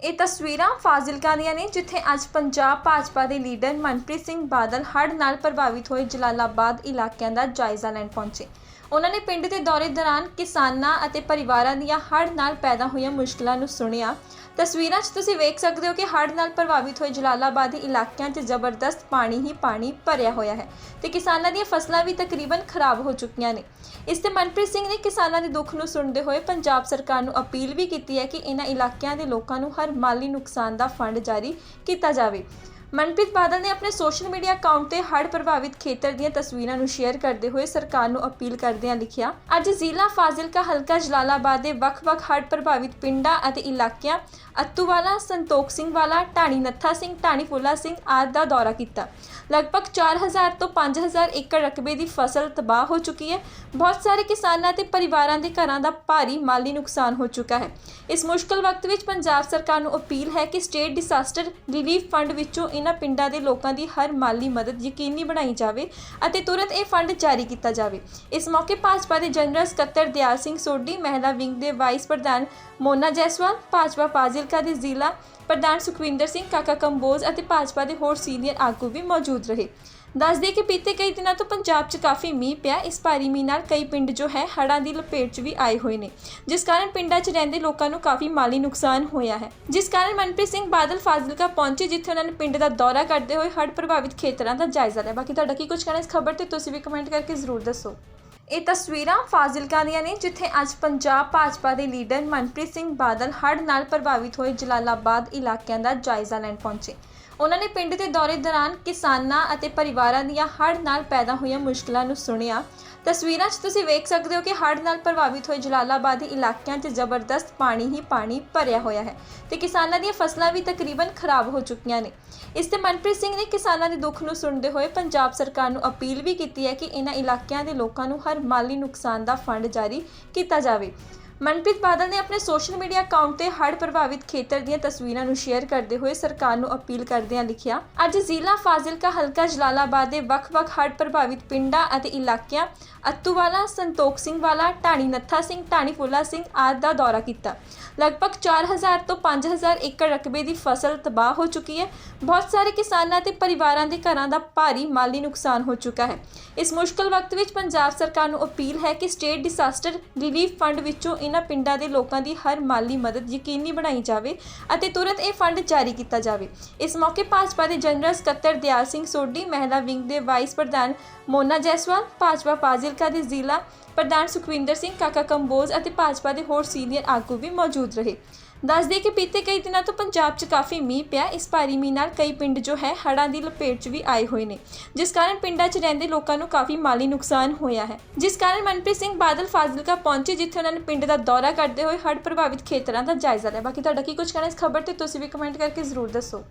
ਇਹ ਤਸਵੀਰਾਂ ਫਾਜ਼ਿਲਕਾ ਦੀਆਂ ਨੇ, ਜਿੱਥੇ ਅੱਜ ਪੰਜਾਬ ਭਾਜਪਾ ਦੇ ਲੀਡਰ ਮਨਪ੍ਰੀਤ ਸਿੰਘ ਬਾਦਲ ਹੜ੍ਹ ਨਾਲ ਪ੍ਰਭਾਵਿਤ ਹੋਏ ਜਲਾਲਾਬਾਦ ਇਲਾਕਿਆਂ ਦਾ ਜਾਇਜ਼ਾ ਲੈਣ ਪਹੁੰਚੇ। ਉਹਨਾਂ ਨੇ ਪਿੰਡ ਦੇ ਦੌਰੇ ਦੌਰਾਨ ਕਿਸਾਨਾਂ ਅਤੇ ਪਰਿਵਾਰਾਂ ਦੀਆਂ ਹੜ੍ਹ ਨਾਲ ਪੈਦਾ ਹੋਈਆਂ ਮੁਸ਼ਕਲਾਂ ਨੂੰ ਸੁਣਿਆ। ਤਸਵੀਰਾਂ 'ਚ ਤੁਸੀਂ ਵੇਖ ਸਕਦੇ ਹੋ ਕਿ ਹੜ੍ਹ ਨਾਲ ਪ੍ਰਭਾਵਿਤ ਹੋਏ ਜਲਾਲਾਬਾਦੀ ਇਲਾਕਿਆਂ 'ਚ ਜ਼ਬਰਦਸਤ ਪਾਣੀ ਹੀ ਪਾਣੀ ਭਰਿਆ ਹੋਇਆ ਹੈ ਤੇ ਕਿਸਾਨਾਂ ਦੀਆਂ ਫਸਲਾਂ ਵੀ ਤਕਰੀਬਨ ਖਰਾਬ ਹੋ ਚੁੱਕੀਆਂ ਨੇ। ਇਸ ਤੇ ਮਨਪ੍ਰੀਤ ਸਿੰਘ ਨੇ ਕਿਸਾਨਾਂ ਦੇ ਦੁੱਖ ਨੂੰ ਸੁਣਦੇ ਹੋਏ ਪੰਜਾਬ ਸਰਕਾਰ ਨੂੰ ਅਪੀਲ ਵੀ ਕੀਤੀ ਹੈ ਕਿ ਇਹਨਾਂ ਇਲਾਕਿਆਂ ਦੇ ਲੋਕਾਂ ਨੂੰ ਹਰ ਮਾਲੀ ਨੁਕਸਾਨ ਦਾ ਫੰਡ ਜਾਰੀ ਕੀਤਾ ਜਾਵੇ। ਮਨਪ੍ਰੀਤ ਬਾਦਲ ਨੇ ਆਪਣੇ ਸੋਸ਼ਲ ਮੀਡੀਆ ਅਕਾਊਂਟ ਤੇ ਹੜ੍ਹ ਪ੍ਰਭਾਵਿਤ ਖੇਤਰ ਦੀਆਂ ਤਸਵੀਰਾਂ ਨੂੰ ਸ਼ੇਅਰ ਕਰਦੇ ਹੋਏ ਸਰਕਾਰ ਨੂੰ ਅਪੀਲ ਕਰਦਿਆਂ ਲਿਖਿਆ, ਅੱਜ ਜ਼ਿਲ੍ਹਾ ਫਾਜ਼ਿਲਕਾ ਹਲਕਾ ਜਲਾਲਾਬਾਦ ਦੇ ਵੱਖ-ਵੱਖ ਹੜ੍ਹ ਪ੍ਰਭਾਵਿਤ ਪਿੰਡਾਂ ਅਤੇ ਇਲਾਕਿਆਂ ਅੱਤੂਵਾਲਾ, ਸੰਤੋਖ ਸਿੰਘ ਵਾਲਾ, ਢਾਣੀ ਨੱਥਾ ਸਿੰਘ, ਢਾਣੀ ਫੁੱਲਾ ਸਿੰਘ ਆਦਿ ਦਾ ਦੌਰਾ ਕੀਤਾ। ਲਗਭਗ 4000 ਤੋਂ 5000 ਏਕੜ ਰਕਬੇ ਦੀ ਫਸਲ ਤਬਾਹ ਹੋ ਚੁੱਕੀ ਹੈ। ਬਹੁਤ ਸਾਰੇ ਕਿਸਾਨਾਂ ਤੇ ਪਰਿਵਾਰਾਂ ਦੇ ਘਰਾਂ ਦਾ ਭਾਰੀ ਮਾਲੀ ਨੁਕਸਾਨ ਹੋ ਚੁੱਕਾ ਹੈ। ਇਸ ਮੁਸ਼ਕਲ ਵਕਤ ਵਿੱਚ ਪੰਜਾਬ ਸਰਕਾਰ ਨੂੰ ਅਪੀਲ ਹੈ ਕਿ ਸਟੇਟ ਡਿਸਾਸਟਰ ਰਿਲੀਫ ਫੰਡ ਵਿੱਚੋਂ ਇਹਨਾਂ ਪਿੰਡਾਂ ਦੇ ਲੋਕਾਂ ਦੀ ਹਰ ਮਾਲੀ ਮਦਦ ਯਕੀਨੀ ਬਣਾਈ ਜਾਵੇ ਅਤੇ ਤੁਰੰਤ ਇਹ ਫੰਡ ਜਾਰੀ ਕੀਤਾ ਜਾਵੇ। ਇਸ ਮੌਕੇ ਭਾਜਪਾ ਦੇ ਜਨਰਲ ਸਕੱਤਰ ਦਿਆਲ ਸਿੰਘ ਸੋਢੀ, ਮਹਿਲਾ ਵਿੰਗ ਦੇ ਵਾਈਸ ਪ੍ਰਧਾਨ ਮੋਨਾ ਜੈਸਵਾਲ, ਭਾਜਪਾ ਫਾਜ਼ਿਲ ਫਾਜ਼ਿਲਕਾ ਦੇ ਜ਼ਿਲ੍ਹਾ ਪ੍ਰਧਾਨ ਸੁਖਵਿੰਦਰ ਸਿੰਘ, ਕਾਕਾ ਕੰਬੋਜ ਅਤੇ ਭਾਜਪਾ ਦੇ ਹੋਰ ਸੀਨੀਅਰ ਆਗੂ ਵੀ ਮੌਜੂਦ ਰਹੇ। ਦੱਸ ਦਈਏ ਕਿ ਬੀਤੇ ਕਈ ਦਿਨਾਂ ਤੋਂ ਪੰਜਾਬ 'ਚ ਕਾਫੀ ਮੀਂਹ ਪਿਆ। ਇਸ ਭਾਰੀ ਮੀਂਹ ਨਾਲ ਕਈ ਪਿੰਡ ਜੋ ਹੈ ਹੜ੍ਹਾਂ ਦੀ ਲਪੇਟ 'ਚ ਵੀ ਆਏ ਹੋਏ ਨੇ, ਜਿਸ ਕਾਰਨ ਪਿੰਡਾਂ 'ਚ ਰਹਿੰਦੇ ਲੋਕਾਂ ਨੂੰ ਕਾਫੀ ਮਾਲੀ ਨੁਕਸਾਨ ਹੋਇਆ ਹੈ। ਜਿਸ ਕਾਰਨ ਮਨਪ੍ਰੀਤ ਸਿੰਘ ਬਾਦਲ ਫਾਜ਼ਿਲਕਾ ਪਹੁੰਚੇ, ਜਿੱਥੇ ਉਹਨਾਂ ਨੇ ਪਿੰਡ ਦਾ ਦੌਰਾ ਕਰਦੇ ਹੋਏ ਹੜ੍ਹ ਪ੍ਰਭਾਵਿਤ ਖੇਤਰਾਂ ਦਾ ਜਾਇਜ਼ਾ ਲਿਆ। ਬਾਕੀ ਤੁਹਾਡਾ ਕੀ ਕੁਝ ਕਹਿਣਾ ਇਸ ਖਬਰ ਤੇ, ਤੁਸੀਂ ਵੀ ਕਮੈਂਟ ਕਰਕੇ ਜ਼ਰੂਰ ਦੱਸੋ। ਇਹ ਤਸਵੀਰਾਂ ਫਾਜ਼ਿਲਕਾ ਦੀਆਂ ਨੇ, ਜਿੱਥੇ ਅੱਜ ਪੰਜਾਬ ਭਾਜਪਾ ਦੇ ਲੀਡਰ ਮਨਪ੍ਰੀਤ ਸਿੰਘ ਬਾਦਲ ਹੜ੍ਹ ਨਾਲ ਪ੍ਰਭਾਵਿਤ ਹੋਏ ਜਲਾਲਾਬਾਦ ਇਲਾਕਿਆਂ ਦਾ ਜਾਇਜ਼ਾ ਲੈਣ ਪਹੁੰਚੇ। ਉਹਨਾਂ ਨੇ ਪਿੰਡ ਦੇ ਦੌਰੇ ਦੌਰਾਨ ਕਿਸਾਨਾਂ ਅਤੇ ਪਰਿਵਾਰਾਂ ਦੀਆਂ ਹੜ੍ਹ ਨਾਲ ਪੈਦਾ ਹੋਈਆਂ ਮੁਸ਼ਕਲਾਂ ਨੂੰ ਸੁਣਿਆ। ਤਸਵੀਰਾਂ 'ਚ ਤੁਸੀਂ ਵੇਖ ਸਕਦੇ ਹੋ ਕਿ ਹੜ੍ਹ ਨਾਲ ਪ੍ਰਭਾਵਿਤ ਹੋਏ ਜਲਾਲਾਬਾਦੀ ਇਲਾਕਿਆਂ 'ਚ ਜ਼ਬਰਦਸਤ ਪਾਣੀ ਹੀ ਪਾਣੀ ਭਰਿਆ ਹੋਇਆ ਹੈ ਤੇ ਕਿਸਾਨਾਂ ਦੀਆਂ ਫਸਲਾਂ ਵੀ ਤਕਰੀਬਨ ਖਰਾਬ ਹੋ ਚੁੱਕੀਆਂ ਨੇ। ਇਸ ਤੇ ਮਨਪ੍ਰੀਤ ਸਿੰਘ ਨੇ ਕਿਸਾਨਾਂ ਦੇ ਦੁੱਖ ਨੂੰ ਸੁਣਦੇ ਹੋਏ ਪੰਜਾਬ ਸਰਕਾਰ ਨੂੰ ਅਪੀਲ ਵੀ ਕੀਤੀ ਹੈ ਕਿ ਇਹਨਾਂ ਇਲਾਕਿਆਂ ਦੇ ਲੋਕਾਂ ਨੂੰ ਹਰ ਮਾਲੀ ਨੁਕਸਾਨ ਦਾ ਫੰਡ ਜਾਰੀ ਕੀਤਾ ਜਾਵੇ। ਮਨਪ੍ਰੀਤ ਬਾਦਲ ਨੇ ਆਪਣੇ ਸੋਸ਼ਲ ਮੀਡੀਆ ਅਕਾਊਂਟ ਤੇ ਹੜ੍ਹ ਪ੍ਰਭਾਵਿਤ ਖੇਤਰ ਦੀਆਂ ਤਸਵੀਰਾਂ ਨੂੰ ਸ਼ੇਅਰ ਕਰਦੇ ਹੋਏ ਸਰਕਾਰ ਨੂੰ ਅਪੀਲ ਕਰਦਿਆਂ ਲਿਖਿਆ, ਅੱਜ ਜ਼ਿਲ੍ਹਾ ਫਾਜ਼ਿਲਕਾ ਹਲਕਾ ਜਲਾਲਾਬਾਦ ਦੇ ਵੱਖ-ਵੱਖ ਹੜ੍ਹ ਪ੍ਰਭਾਵਿਤ ਪਿੰਡਾਂ ਅਤੇ ਇਲਾਕਿਆਂ, ਅਤੂਵਾਲਾ, ਸੰਤੋਖ ਸਿੰਘ ਵਾਲਾ, ਢਾਣੀ ਨੱਥਾ ਸਿੰਘ, ਢਾਣੀ ਫੁੱਲਾ ਸਿੰਘ ਆਦਿ ਦਾ ਦੌਰਾ ਕੀਤਾ। ਲਗਭਗ 4000 ਤੋਂ 5000 ਏਕੜ ਰਕਬੇ ਦੀ ਫਸਲ ਤਬਾਹ ਹੋ ਚੁੱਕੀ ਹੈ। ਬਹੁਤ ਸਾਰੇ ਕਿਸਾਨਾਂ ਤੇ ਪਰਿਵਾਰਾਂ ਦੇ ਘਰਾਂ ਦਾ ਭਾਰੀ ਮਾਲੀ ਨੁਕਸਾਨ ਹੋ ਚੁੱਕਾ ਹੈ। ਇਸ ਮੁਸ਼ਕਲ ਵਕਤ ਵਿੱਚ ਪੰਜਾਬ ਸਰਕਾਰ ਨੂੰ ਅਪੀਲ ਹੈ ਕਿ ਸਟੇਟ ਡਿਸਾਸਟਰ ਰਿਲੀਫ ਫੰਡ ਵਿੱਚੋਂ ਇਹਨਾਂ ਪਿੰਡਾਂ ਦੇ ਲੋਕਾਂ ਦੀ ਹਰ ਮਾਲੀ ਮਦਦ ਯਕੀਨੀ ਬਣਾਈ ਜਾਵੇ ਅਤੇ ਤੁਰੰਤ ਇਹ ਫੰਡ ਜਾਰੀ ਕੀਤਾ ਜਾਵੇ। ਇਸ ਮੌਕੇ ਭਾਜਪਾ ਦੇ ਜਨਰਲ ਸਕੱਤਰ ਦਿਆਲ ਸਿੰਘ ਸੋਢੀ, ਮਹਿਲਾ ਵਿੰਗ ਦੇ ਵਾਈਸ ਪ੍ਰਧਾਨ ਮੋਨਾ ਜੈਸਵਾਲ, ਭਾਜਪਾ ਫਾਜ਼ਿਲਕਾ ਦੇ ਜ਼ਿਲ੍ਹਾ ਪ੍ਰਧਾਨ ਸੁਖਵਿੰਦਰ ਸਿੰਘ, ਕਾਕਾ ਕੰਬੋਜ ਅਤੇ ਭਾਜਪਾ ਦੇ ਹੋਰ ਸੀਨੀਅਰ ਆਗੂ ਵੀ ਮੌਜੂਦ ਰਹੇ। ਦੱਸ ਦਈਏ ਕਿ ਬੀਤੇ ਕਈ ਦਿਨਾਂ ਤੋਂ ਪੰਜਾਬ 'ਚ ਕਾਫੀ ਮੀਂਹ ਪਿਆ। ਇਸ ਭਾਰੀ ਮੀਂਹ ਨਾਲ ਕਈ ਪਿੰਡ ਜੋ ਹੈ ਹੜ੍ਹਾਂ ਦੀ ਲਪੇਟ 'ਚ ਵੀ ਆਏ ਹੋਏ ਨੇ, ਜਿਸ ਕਾਰਨ ਪਿੰਡਾਂ 'ਚ ਰਹਿੰਦੇ ਲੋਕਾਂ ਨੂੰ ਕਾਫੀ ਮਾਲੀ ਨੁਕਸਾਨ ਹੋਇਆ ਹੈ। ਜਿਸ ਕਾਰਨ ਮਨਪ੍ਰੀਤ ਸਿੰਘ ਬਾਦਲ ਫਾਜ਼ਿਲਕਾ ਪਹੁੰਚੇ, ਜਿੱਥੇ ਉਹਨਾਂ ਨੇ ਪਿੰਡ ਦਾ ਦੌਰਾ ਕਰਦੇ ਹੋਏ ਹੜ੍ਹ ਪ੍ਰਭਾਵਿਤ ਖੇਤਰਾਂ ਦਾ ਜਾਇਜ਼ਾ ਲਿਆ। ਬਾਕੀ ਤੁਹਾਡਾ ਕੀ ਕੁਝ ਕਹਿਣਾ ਇਸ ਖਬਰ ਤੇ, ਤੁਸੀਂ ਵੀ ਕਮੈਂਟ ਕਰਕੇ ਜ਼ਰੂਰ ਦੱਸੋ।